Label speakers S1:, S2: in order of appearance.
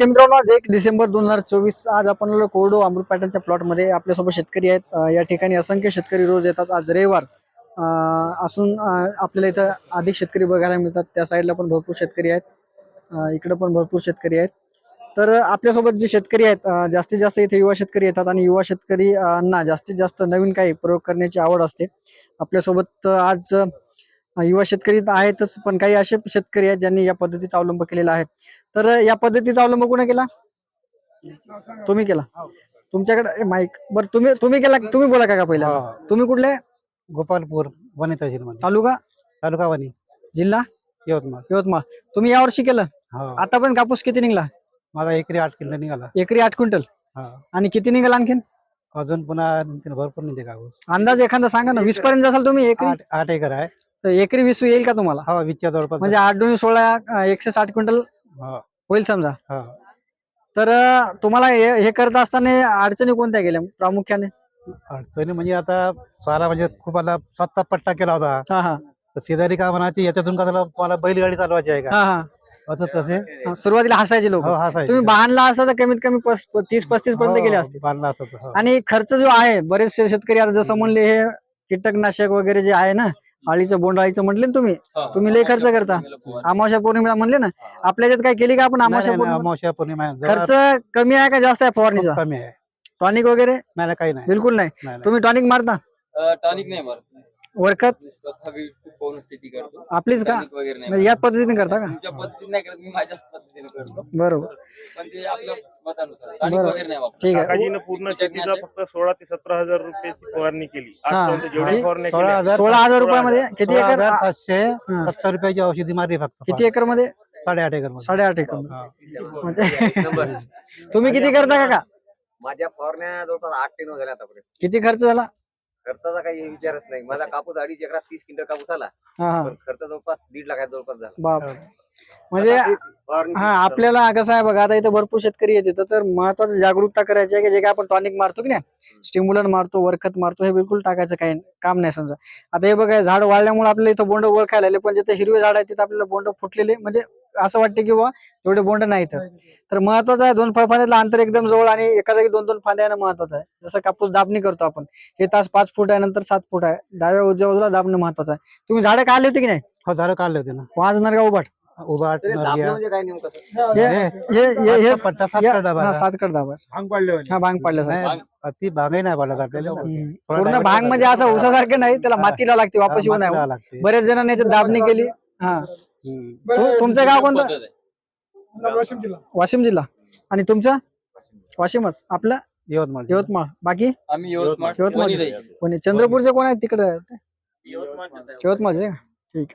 S1: मित्रांनो आज एक डिसेंबर दोन हजार चोवीस आज आपण कोरडो अमृत पॅटर्नच्या प्लॉटमध्ये आपल्यासोबत शेतकरी आहेत. या ठिकाणी असंख्य शेतकरी रोज येतात. आज रविवार. असून आपल्याला इथं अधिक शेतकरी बघायला मिळतात. त्या साईडला पण भरपूर शेतकरी आहेत. इकडं पण भरपूर शेतकरी आहेत. तर आपल्यासोबत जे शेतकरी आहेत जास्तीत जास्त इथे युवा शेतकरी येतात आणि युवा शेतकरी ना जास्तीत जास्त नवीन काही प्रयोग करण्याची आवड असते. आपल्यासोबत आज युवा शेतकरी आहेतच पण काही असे शेतकरी आहेत ज्यांनी या पद्धतीचा अवलंब केलेला आहे. तर या पद्धतीचा अवलंब कोणी केला? तुम्ही केला. तुमच्याकडे माईक बरं तुम्ही तुम्ही केला तुम्ही बोला का पहिला. तुम्ही कुठले?
S2: गोपालपूर वनी तहसीलमध्ये
S1: तालुका?
S2: तालुका वनी
S1: जिल्हा?
S2: यवतमाळ.
S1: यवतमाळ. तुम्ही यावर्षी केलं?
S2: हा.
S1: आता पण कापूस किती निघला?
S2: माझा एकरी आठ किलो निघाला.
S1: एकरी आठ क्विंटल?
S2: हा.
S1: आणि किती निघाल आणखीन?
S2: अजून पुन्हा भरपूर निघते कापूस.
S1: अंदाज एखादा सांगा ना. वीस पर्यंत जासाल तुम्ही
S2: आठ एकर आहे.
S1: तर एकरी वीस येईल का तुम्हाला?
S2: हा वीसच्या जवळपास
S1: म्हणजे आठ दोन सोळा अं, एकशे साठ क्विंटल
S2: हा.
S1: होईल समजा.
S2: हा.
S1: तर अं, तुम्हाला हे हे करत असताना अडचणी कोणत्या गेल्या प्रामुख्याने?
S2: अडचणी म्हणजे आता सारा म्हणजे खूप आता सत्ता पट्टा केला होता.
S1: हा हा.
S2: तर शेजारी का म्हणायची याच्यातून का त्याला मला बैलगाडी चालवायची आहे का?
S1: हा हा.
S2: असं तसे.
S1: हा, सुरुवातीला हसायचे लोक.
S2: हो हा साहेब.
S1: तुम्ही बांधला असता तर कमीत कमी पस- तीस पस्तीस पर्यंत
S2: हो,
S1: गेले असते.
S2: बांधला असता हो.
S1: आणि खर्च जो आहे बरेचसे शेतकरी आता जसं म्हणले हे कीटकनाशक वगैरे जे आहे ना आळीचं बोंडाळीचं म्हणले ना तुम्ही तुम्ही लय खर्च करता. अमावस्या पौर्णिमेला म्हणले ना आपल्या याच्यात काय केली का आपण
S2: नाही, नाही,
S1: पौर्णिमा खर्च कमी आहे का जास्त आहे फवारणीचा?
S2: कमी आहे.
S1: टॉनिक वगैरे?
S2: नाही काही नाही.
S1: बिलकुल नाही.
S2: नाही, नाही.
S1: तुम्ही टॉनिक मारता?
S3: टॉनिक नाही मारत.
S1: वरखत?
S3: मी स्वतः बी पाहून स्थिती करतो.
S1: आपलीच का?
S3: टॉनिक वगैरे नाही
S1: म्हणजे याच पद्धतीने करता का?
S3: तुमच्या पद्धतीने नाही करत मी माझ्याच पद्धतीने करतो.
S1: बरोबर.
S3: पण ते आपल्या मतानुसार. टॉनिक
S1: बरं.
S3: वगैरे नाही वापरत
S1: ठीक आहे.
S4: काकाजीनं पूर्ण शेतीला फक्त सोळा ते सतरा हजार रुपयाची फवारणी केली.
S1: हा.
S4: आजपर्यंत जेवढी फवारणी
S2: सोळा हजार
S1: सोळा हजार रुपयामध्ये किती
S2: सोळा
S1: एकर?
S2: हजार सातशे
S1: हा.
S2: सत्तर रुपयाची औषधी मारली फक्त.
S1: किती एकरमध्ये
S2: साडेआठ एकरमध्ये.
S1: साडेआठ एकर.
S2: हा.
S1: म्हणजे तुम्ही किती करता का
S5: माझ्या फवारण्या जवळपास आठ टेन झाल्या आतापर्यंत
S1: किती खर्च झाला?
S5: खर्चाचा काही विचारच नाही. माझा कापूस अडीच एकरात तीस क्विंटल कापूस आला.
S1: हा हा.
S5: पण खर्च जवळपास दीड लाखात जवळपास झाला.
S1: बाप म्हणजे हा आपल्याला कसं आहे बघा आता इथं भरपूर शेतकरी येते. तर महत्वाचं जागरूकता करायची आहे की जे काय आपण टॉनिक मारतो की नाही? स्टिम्युलंट मारतो वरखत मारतो हे बिलकुल टाकायचं काही काम नाही समजा. आता हे बघा झाड वाढल्यामुळे आपल्याला इथं बोंड ओळखायला आले पण जिथे हिरवे झाड आहेत तिथे आपल्याला बोंड फुटलेले म्हणजे असं वाटते की बुवा एवढे बोंड नाही इथं तर महत्वाचं आहे दोन फळफांद्यातलं अंतर एकदम जवळ आणि एका जागी दोन दोन फांद्या येणं महत्वाचं आहे. जसं कापूस दाबणी करतो आपण. हे तास पाच फूट आहे नंतर सात फूट आहे. डाव्या उजव्या बाजूला दाबणं महत्वाचं आहे. तुम्ही झाडं काढली होती की नाही?
S2: हो झाडं काढले होते ना.
S1: वाजणार का उभाट?
S2: उभा
S5: म्हणजे काय नेमकं
S1: हे हे हे हे
S2: पट्टा सात कर डबा
S1: हा, हा भांग
S2: नाही, अति भागही नाही पडला आपल्याला ना.
S1: हम्म.
S2: थोडा
S1: पूर्ण भांग म्हणजे. असं उसासारखं नाही त्याला मातीला लागते वापस येऊ
S2: मातीला लागते.
S1: बरेच जणांनी याच्यात दाबणी केली. हा.
S2: हम्म.
S1: तु- तुमचं गाव कोणतं?
S3: पद्धत आहे.
S1: वाशिम जिल्हा. आणि तुमचं? वाशिमच. आपलं?
S2: यवतमाळ
S1: यवतमाळ. बाकी?
S3: आम्ही यवतमाळ
S1: यवतमाळ. कोणी चंद्रपूरचे कोण आहेत तिकडे?
S3: आहे.
S1: यवतमाळचे का ठीक